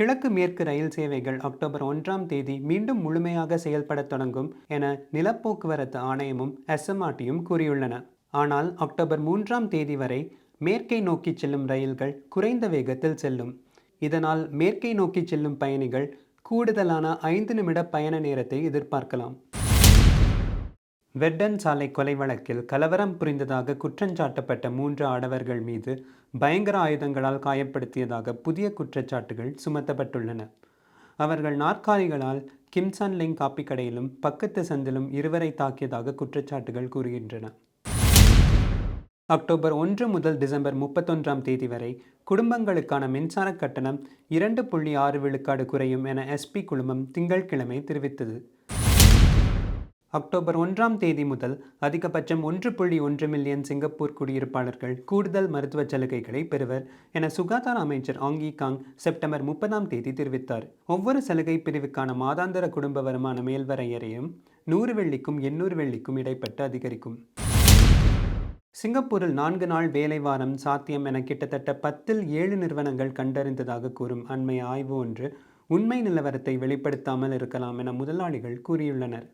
கிழக்கு மேற்கு ரயில் சேவைகள் அக்டோபர் ஒன்றாம் தேதி மீண்டும் முழுமையாக செயல்படத் தொடங்கும் என நிலப்போக்குவரத்து ஆணையமும் எஸ்எம்ஆர்டியும் கூறியுள்ளன. ஆனால் அக்டோபர் மூன்றாம் தேதி வரை மேற்கை நோக்கி செல்லும் ரயில்கள் குறைந்த வேகத்தில் செல்லும். இதனால் மேற்கை நோக்கி செல்லும் பயணிகள் கூடுதலான ஐந்து நிமிட பயண நேரத்தை எதிர்பார்க்கலாம். வெட்டன் சாலை கொலை வழக்கில் கலவரம் புரிந்ததாக குற்றஞ்சாட்டப்பட்ட மூன்று ஆடவர்கள் மீது பயங்கர ஆயுதங்களால் காயப்படுத்தியதாக புதிய குற்றச்சாட்டுகள் சுமத்தப்பட்டுள்ளன. அவர்கள் நாற்காலிகளால் கிம்சான் லிங் காப்பி கடையிலும் பக்கத்து சந்திலும் இருவரை தாக்கியதாக குற்றச்சாட்டுகள் கூறுகின்றன. அக்டோபர் ஒன்று முதல் டிசம்பர் முப்பத்தொன்றாம் தேதி வரை குடும்பங்களுக்கான மின்சார கட்டணம் இரண்டு புள்ளி ஆறு விழுக்காடு குறையும் என எஸ்பி குழுமம் திங்கட்கிழமை தெரிவித்தது. அக்டோபர் ஒன்றாம் தேதி முதல் அதிகபட்சம் ஒன்று புள்ளி ஒன்று மில்லியன் சிங்கப்பூர் குடியிருப்பாளர்கள் கூடுதல் மருத்துவ சலுகைகளை பெறுவர் என சுகாதார அமைச்சர் ஆங்கி காங் செப்டம்பர் முப்பதாம் தேதி தெரிவித்தார். ஒவ்வொரு சலுகை பிரிவுக்கான மாதாந்திர குடும்ப வருமான மேல்வரையறையும் நூறு வெள்ளிக்கும் எண்ணூறு வெள்ளிக்கும் இடைப்பட்டு அதிகரிக்கும். சிங்கப்பூரில் நான்கு நாள் வேலை வாரம் சாத்தியம் என கிட்டத்தட்ட பத்தில் ஏழு நிறுவனங்கள் கண்டறிந்ததாக கூறும் அண்மைய ஆய்வு ஒன்று உண்மை நிலவரத்தை வெளிப்படுத்தாமல் இருக்கலாம் என முதலாளிகள் கூறியுள்ளனர்.